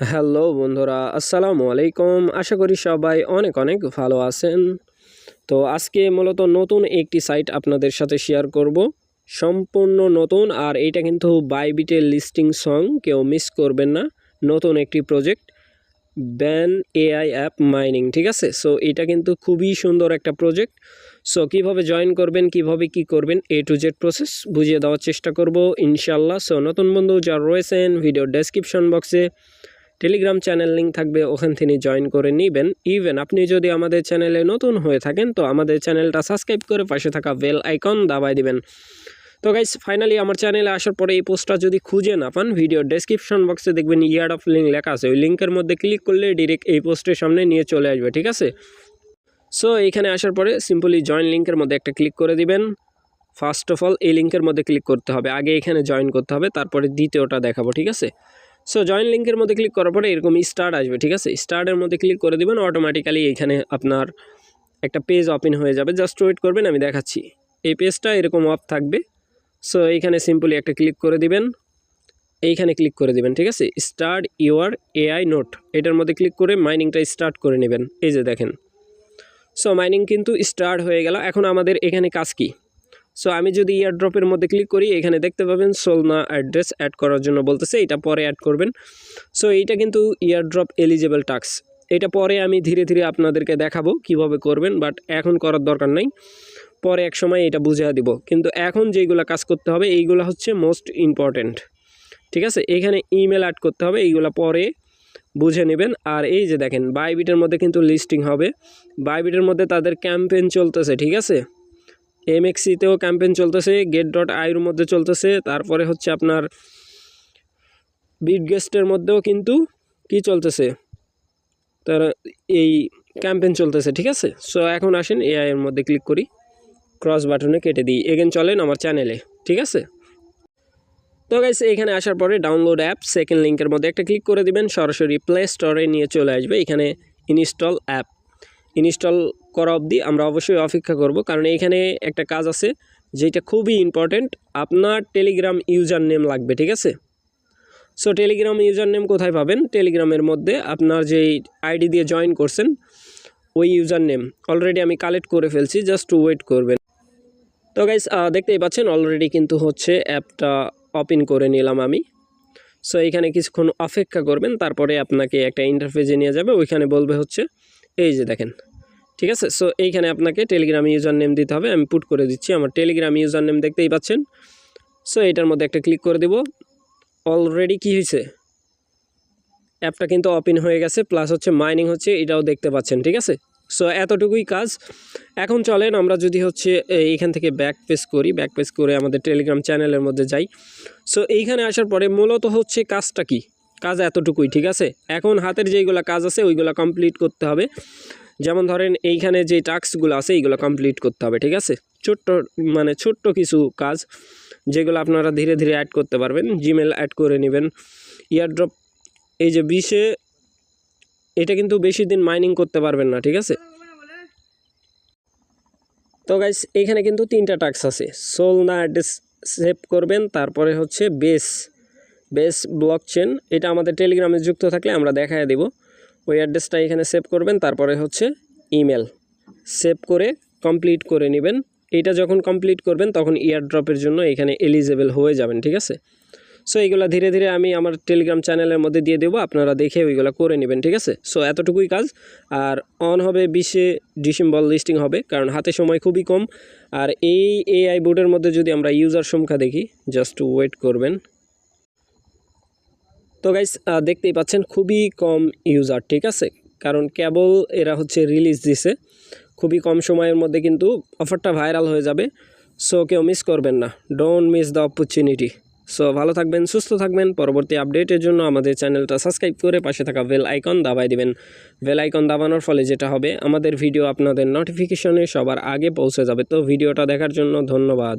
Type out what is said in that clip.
Hello বন্ধুরা, আসসালামু আলাইকুম। আশা করি সবাই অনেক অনেক ভালো আছেন। তো আজকে মূলত নতুন একটি সাইট আপনাদের সাথে শেয়ার করব। সম্পূর্ণ নতুন আর এটা কিন্তু বাইবিটের লিস্টিং সং, কেউ মিস করবেন না। নতুন একটি project, ban AI app mining, ঠিক আছে? সো এটা কিন্তু খুবই সুন্দর একটা প্রজেক্ট। সো কীভাবে জয়েন করবেন, কীভাবে কি করবেন, এ টু জেড প্রসেস বুঝিয়ে দেওয়ার চেষ্টা করব ইনশাল্লাহ সো নতুন বন্ধু যারা রয়েছেন ভিডিও ডেসক্রিপশন বক্সে টেলিগ্রাম চ্যানেল লিঙ্ক থাকবে, ওখান থেকে জয়েন করে নেবেন। ইভেন আপনি যদি আমাদের চ্যানেলে নতুন হয়ে থাকেন, তো আমাদের চ্যানেলটা সাবস্ক্রাইব করে পাশে থাকা বেল আইকন দাবাই দিবেন। তো গাইস ফাইনালি আমার চ্যানেলে আসার পরে এই পোস্টটা যদি খুঁজে না পান ভিডিও ডেসক্রিপশন বক্সে দেখবেন ইয়ার অফ লিঙ্ক লেখা আছে। ওই লিঙ্কের মধ্যে ক্লিক করলে ডিরেক্ট এই পোস্টের সামনে নিয়ে চলে আসবে, ঠিক আছে? সো এখানে আসার পরে সিম্পলি জয়েন লিঙ্কের মধ্যে একটা ক্লিক করে দিবেন। ফার্স্ট অফ অল এই লিঙ্কের মধ্যে ক্লিক করতে হবে। আগে এখানে জয়েন করতে হবে, তারপরে দ্বিতীয়টা দেখাবো, ঠিক আছে? সো জয়েন লিঙ্কের মধ্যে ক্লিক করার পরে এরকম স্টার্ট আসবে, ঠিক আছে? স্টার্টের মধ্যে ক্লিক করে দিবেন অটোমেটিক্যালি এখানে আপনার একটা পেজ ওপেন হয়ে যাবে। জাস্ট ওয়েট করবেন, আমি দেখাচ্ছি। এই পেজটা এরকম অফ থাকবে। সো এইখানে সিম্পলি একটা ক্লিক করে দিবেন। এইখানে ক্লিক করে দিবেন, ঠিক আছে? স্টার্ট ইউর এআই নোট এটার মধ্যে ক্লিক করে মাইনিংটা স্টার্ট করে নেবেন। এই যে দেখেন। সো মাইনিং কিন্তু স্টার্ট হয়ে গেল। এখন আমাদের এখানে কাজ কি? সো আমি যদি ইয়ারড্রপের মধ্যে ক্লিক করি, এখানে দেখতে পাবেন সোলনা অ্যাড্রেস অ্যাড করার জন্য বলতেছে, এটা পরে অ্যাড করবেন। সো এইটা কিন্তু ইয়ারড্রপ এলিজেবল টাক্স এটা পরে আমি ধীরে ধীরে আপনাদেরকে দেখাবো কীভাবে করবেন বাট এখন করার দরকার নাই। পরে এক সময় এটা বুঝিয়ে দিব। কিন্তু এখন যেইগুলো কাজ করতে হবে, এইগুলো হচ্ছে মোস্ট ইম্পর্ট্যান্ট ঠিক আছে? এখানে ইমেল অ্যাড করতে হবে, এইগুলো পরে বুঝে নেবেন। আর এই যে দেখেন বাইবিটের মধ্যে কিন্তু লিস্টিং হবে। বাইবিটের মধ্যে তাদের ক্যাম্পেইন চলতেছে, ঠিক আছে? এমএক্সিতেও ক্যাম্পেইন চলতেছে গেট ডট আইর মধ্যে চলতেছে, তারপরে হচ্ছে আপনার বিট গেস্টের মধ্যেও কিন্তু কি চলতেছে? তার এই ক্যাম্পেইন চলতেছে, ঠিক আছে? সো এখন আসেন এআই এর মধ্যে ক্লিক করি ক্রস বাটনে কেটে দিই। এগেন চলেন আমার চ্যানেলে ঠিক আছে? তো গাইস এখানে আসার পরে ডাউনলোড অ্যাপ সেকেন্ড লিঙ্কের মধ্যে একটা ক্লিক করে দিবেন, সরাসরি প্লে স্টোরে নিয়ে চলে আসবে, এখানে ইনস্টল অ্যাপ ইনস্টল করা অবধি আমরা অবশ্যই অপেক্ষা করব। কারণ এইখানে একটা কাজ আছে, যেটা খুবই ইম্পর্ট্যান্ট আপনার টেলিগ্রাম ইউজার নেম লাগবে, ঠিক আছে? সো টেলিগ্রাম ইউজার নেম কোথায় পাবেন? টেলিগ্রামের মধ্যে আপনার যেই আইডি দিয়ে জয়েন করছেন, ওই ইউজার নেম অলরেডি আমি কালেক্ট করে ফেলছি জাস্ট টু ওয়েট করবেন। তো গাইস দেখতেই পাচ্ছেন অলরেডি কিন্তু হচ্ছে অ্যাপটা ওপেন করে নিলাম আমি। সো এখানে কিছুক্ষণ অপেক্ষা করবেন, তারপরে আপনাকে একটা ইন্টারফেসে নিয়ে যাবে, ওইখানে বলবে হচ্ছে এই যে দেখেন, ঠিক আছে? সো এইখানে আপনাকে টেলিগ্রাম ইউজার নেম দিতে হবে। আমি পুট করে দিচ্ছি। আমার টেলিগ্রাম ইউজার নেম দেখতেই পাচ্ছেন। সো এটার মধ্যে একটা ক্লিক করে দেব। অলরেডি কি হয়েছে? অ্যাপটা কিন্তু ওপেন হয়ে গেছে। প্লাস হচ্ছে মাইনিং হচ্ছে। এটাও দেখতে পাচ্ছেন, ঠিক আছে? সো এতটুকুই কাজ। এখন চলেন আমরা যদি হচ্ছে এইখান থেকে ব্যাক পেস করি। ব্যাক পেস করে আমাদের টেলিগ্রাম চ্যানেলের মধ্যে যাই। সো এইখানে আসার পরে মূলত হচ্ছে কাজটা কি? কাজ এতটুকুই, ঠিক আছে? এখন হাতের যেইগুলো কাজ আছে, ওইগুলো কমপ্লিট করতে হবে। যেমন ধরেন, এইখানে যে টাস্কগুলো আছে, এইগুলো কমপ্লিট করতে হবে, ঠিক আছে? ছোট্ট মানে ছোট্ট কিছু কাজ, যেগুলো আপনারা ধীরে ধীরে অ্যাড করতে পারবেন। জিমেল অ্যাড করে নেবেন। ইয়ারড্রপ এই যে বিশে, এটা কিন্তু বেশি দিন মাইনিং করতে পারবেন না, ঠিক আছে? তো গাইস এখানে কিন্তু তিনটা টাস্ক আছে। সোল না অ্যাড্রেস সেভ করবেন, তারপরে হচ্ছে বেস বেস ব্লক চেন, এটা আমাদের টেলিগ্রামে যুক্ত থাকলে আমরা দেখায় দেব। ওই অ্যাড্রেসটা এখানে সেভ করবেন, তারপরে হচ্ছে ইমেল। সেভ করে কমপ্লিট করে নেবেন। এটা যখন কমপ্লিট করবেন, তখন ইয়ারড্রপের জন্য এখানে এলিজেবল হয়ে যাবেন, ঠিক আছে? সো এইগুলো ধীরে ধীরে আমি আমার টেলিগ্রাম চ্যানেলের মধ্যে দিয়ে দেবো, আপনারা দেখে ওইগুলো করে নেবেন, ঠিক আছে? সো, এতটুকুই কাজ। আর অন হবে বিশে ডিসেম্বর, লিস্টিং হবে, কারণ হাতে সময় খুবই কম। আর এই এআই বোর্ডের মধ্যে যদি আমরা ইউজার সংখ্যা দেখি, জাস্ট ওয়েট করবেন। তো গাইস দেখতেই পাচ্ছেন খুবই কম ইউজার ঠিক আছে? কারণ কেবল এরা হচ্ছে রিলিজ দিছে। খুবই কম সময়ের মধ্যে কিন্তু অফারটা ভাইরাল হয়ে যাবে। সো কেউ মিস করবেন না। Don't miss the opportunity so ভালো থাকবেন, সুস্থ থাকবেন। পরবর্তী আপডেটের জন্য আমাদের চ্যানেলটা সাবস্ক্রাইব করে পাশে থাকা বেল আইকন দাবাই দিবেন। বেল আইকন দাবানোর ফলে যেটা হবে, আমাদের ভিডিও আপনাদের নোটিফিকেশনে সবার আগে পৌঁছে যাবে। তো ভিডিওটা দেখার জন্য ধন্যবাদ।